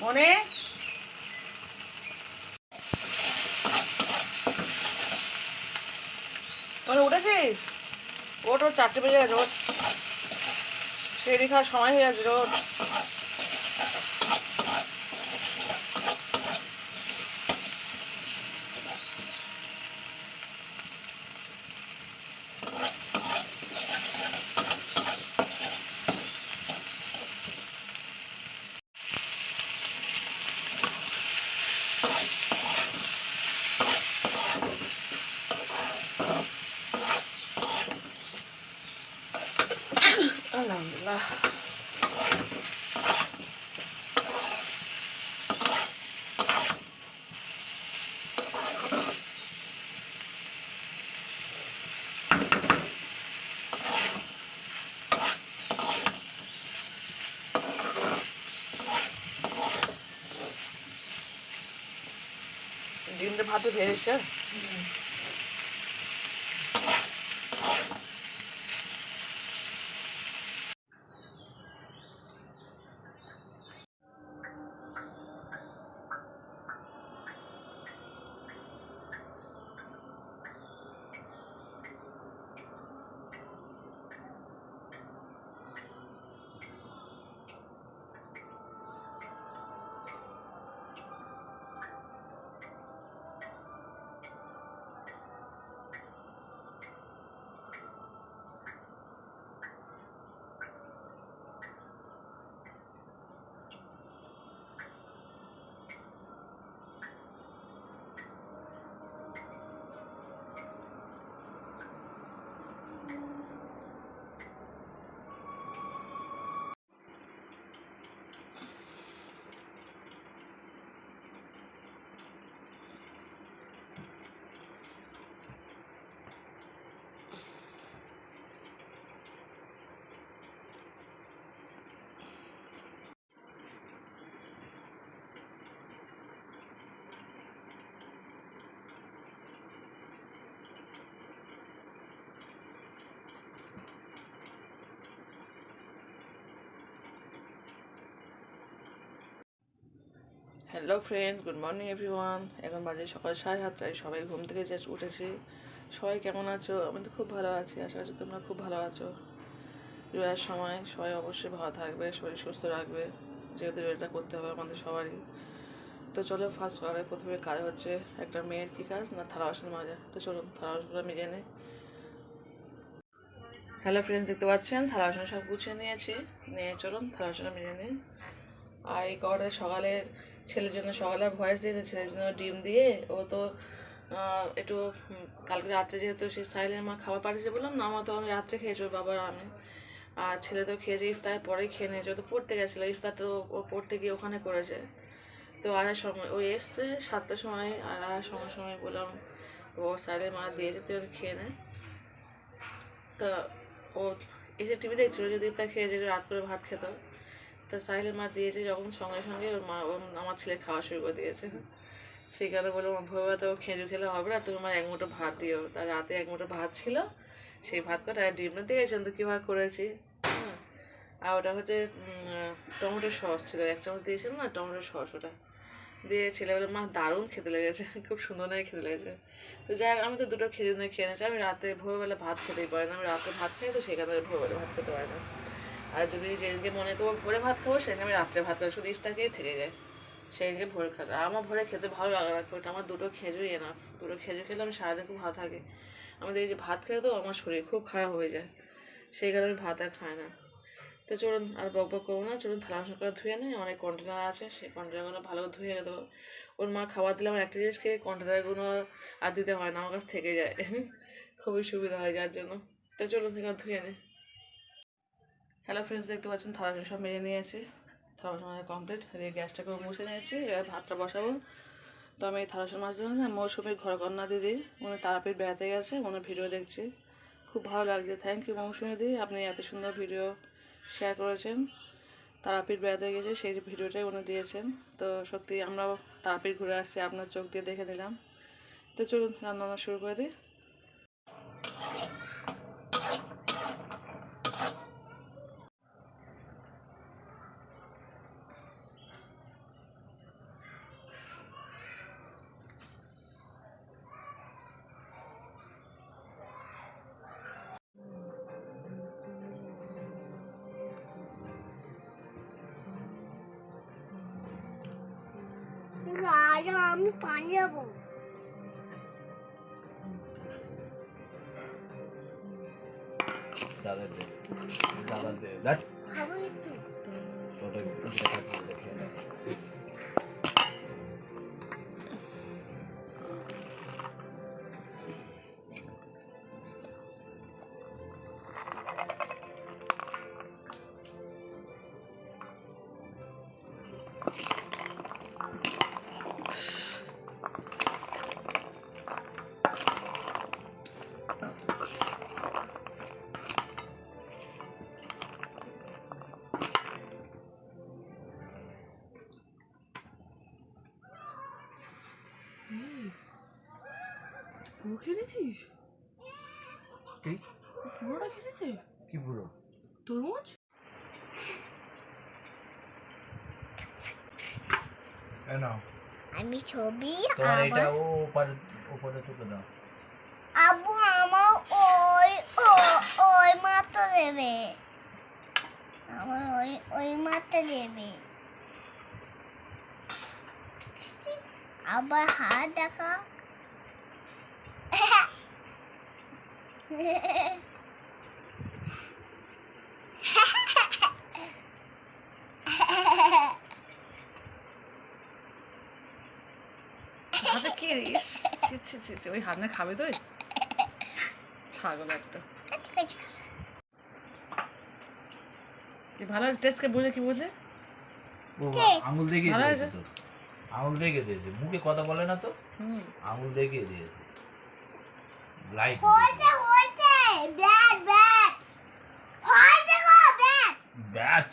মনে? মনে উঠেছিস? ওট চারটে বেজে গেছে ওর সেরি খাওয়ার সময় হয়ে গেছে ডিমটা ভাতে ভেজেছে hello friends good morning everyone এখন বাজে সকাল সাড়ে সাতটায়। সবাই ঘুম থেকে জাস্ট উঠেছি। সবাই কেমন আছো? আমি তো খুব ভালো আছি। আশা করছি তোমরা খুব ভালো আছো। রোজার সময় সবাই অবশ্যই ভালো থাকবে, শরীর সুস্থ রাখবে। যেহেতু এটা করতে হবে আমাদের সবারই। তো চলো ফার্স্ট করে প্রথমে কাজ হচ্ছে একটা মেয়ের কী কাজ না থালা বাসন মাজা তো চলুন থালা বাসনগুলো মেজে নে। হ্যালো ফ্রেন্ডস দেখতে পাচ্ছেন? থালা বাসন সব গুছিয়ে নিয়েছি। নিয়ে চলুন থালা বাসন মেজে নিই আর এই কটা সকালে ছেলের জন্য সকালে ভয়েস দিয়েছে, ছেলের জন্য ডিম দিয়ে। ও তো একটু কালকে রাত্রে যেহেতু সে সাইলের মা খাবার পাঠিয়েছে বললাম, না আমার তো অনেক রাত্রে খেয়েছে ওর বাবার আমি। আর ছেলে তো খেয়েছে, ইফতার পরেই খেয়ে নিয়েছে, ও তো পড়তে গেছিল, ইফতার তো ও পড়তে গিয়ে ওখানে করেছে। তো আসার সময়, ও এসছে সাতটার সময়, আর আসার সময় সময় বললাম, ও সাইলের মা দিয়েছে, তুই খেয়ে নেয় তা ও এসে টিভি দেখছিল, যদি ইফতার খেয়ে যেত, রাত করে ভাত খেত। তা সাহিলের মা দিয়েছে যখন সঙ্গে সঙ্গে ওর মা আমার ছেলে খাওয়া শুরু করে দিয়েছে। সেখানে বললাম ভোরবেলা তো খেজুর খেলে হবে না, তুমি আমার এক মুঠো ভাত দিও। তার রাতে এক মুঠো ভাত ছিল, সেই ভাত কটা ডিমটা দিয়েছেন, তো কীভাবে করেছি। আর ওটা হচ্ছে টমেটো সস ছিল, এক চামচ দিয়েছিলাম না, টমেটো সস ওটা। দিয়ে ছেলেবেলা মা, দারুণ খেতে লেগেছে, খুব সুন্দর নাকি খেতে লেগেছে? তো যাই আমি তো দুটো খেজুর নিয়ে খেয়ে নিয়েছি, আমি রাতে ভোরবেলা ভাত খেতেই পারি না, আমি রাতে ভাত খাই তো সেখানে ভোরবেলা ভাত খেতে পারি না। আর যদি যেদিনকে মনে করব ভোরে ভাত খাব সেদিন আমি রাত্রে ভাত খাব। শুধু ইফতার খেয়ে থেকে যায়। সেদিনকে ভোরে আর আমার ভোরে খেতে ভালো লাগে না খুব একটা। আমার দুটো খেজুরই এনাফ দুটো খেজুর খেলে আমি সারাদিন খুব ভালো থাকি। আমি দেখি যে ভাত খেলে তো আমার শরীর খুব খারাপ হয়ে যায়। সেই কারণে আমি ভাত আর খাই না। তো চলুন আর বক বক করব না। চলুন থালা করে ধুয়ে নিই। অনেক কন্টেনার আছে। সেই কন্টেনারগুলো ভালো করে ধুয়ে দেবো। ওর মা খাবার দিলাম একটা জিনিস খেয়ে কন্টেনারগুলো আর দিতে হয় না। আমার কাছ থেকে যায়। খুবই সুবিধা হয় যার জন্য। তো চলুন থেকে ধুয়ে নিই। হ্যালো ফ্রেন্ডস দেখতে পাচ্ছেন থালা বাসন সব মেরে নিয়েছি। থালা বাসন কমপ্লিট দিয়ে গ্যাসটাকে মুছে নিয়েছি, এবার ভাতটা বসাবো। তো আমি থালা মাছ দেবো না মৌসুমি ঘরকন্যা দিদি, উনি তারাপীঠ বেড়াতে গেছে উনি ভিডিও দেখছি। খুব ভালো লাগছে থ্যাংক ইউ মৌসুমি দিদি, আপনি এত সুন্দর ভিডিও শেয়ার করেছেন। তারাপীঠ বেড়াতে গেছে সেই ভিডিওটাই উনি দিয়েছেন। তো সত্যি আমরাও তারাপীঠ ঘুরে আসছি, আপনার চোখ দিয়ে দেখে নিলাম। তো চলুন রান্না শুরু করে দিই। আমি পানি যাব দাদা দে দাদা দে দেখ ওটা দেখে খেলেছিস? কি? খেলেছে? কি পুরো? তরমুজ? নাও। আমি ছবি তোমার এটা ও উপরে উপরে তুলে দাও। আবু আমার ওই ও ওই মাথা দেবে। আমার ওই ওই মাথা দেবে। আবার হাত দেখা। হাতে কে? রিস ছি ছি ছি ছি, ওই হাত না খাবে তো ছাগল একটা। কি ভালো টেস্টকে বুঝে কি বুঝলে? আঙুল দেখিয়ে ভালো দিয়েছে হয়েছে? তো। আঙুল দেখিয়ে দিয়েছে। মুখে কথা বলে না তো? হুম। আঙুল দেখিয়ে দিয়েছে। Light ব্যাট ব্যাট হয়েছে গো ব্যাট ব্যাট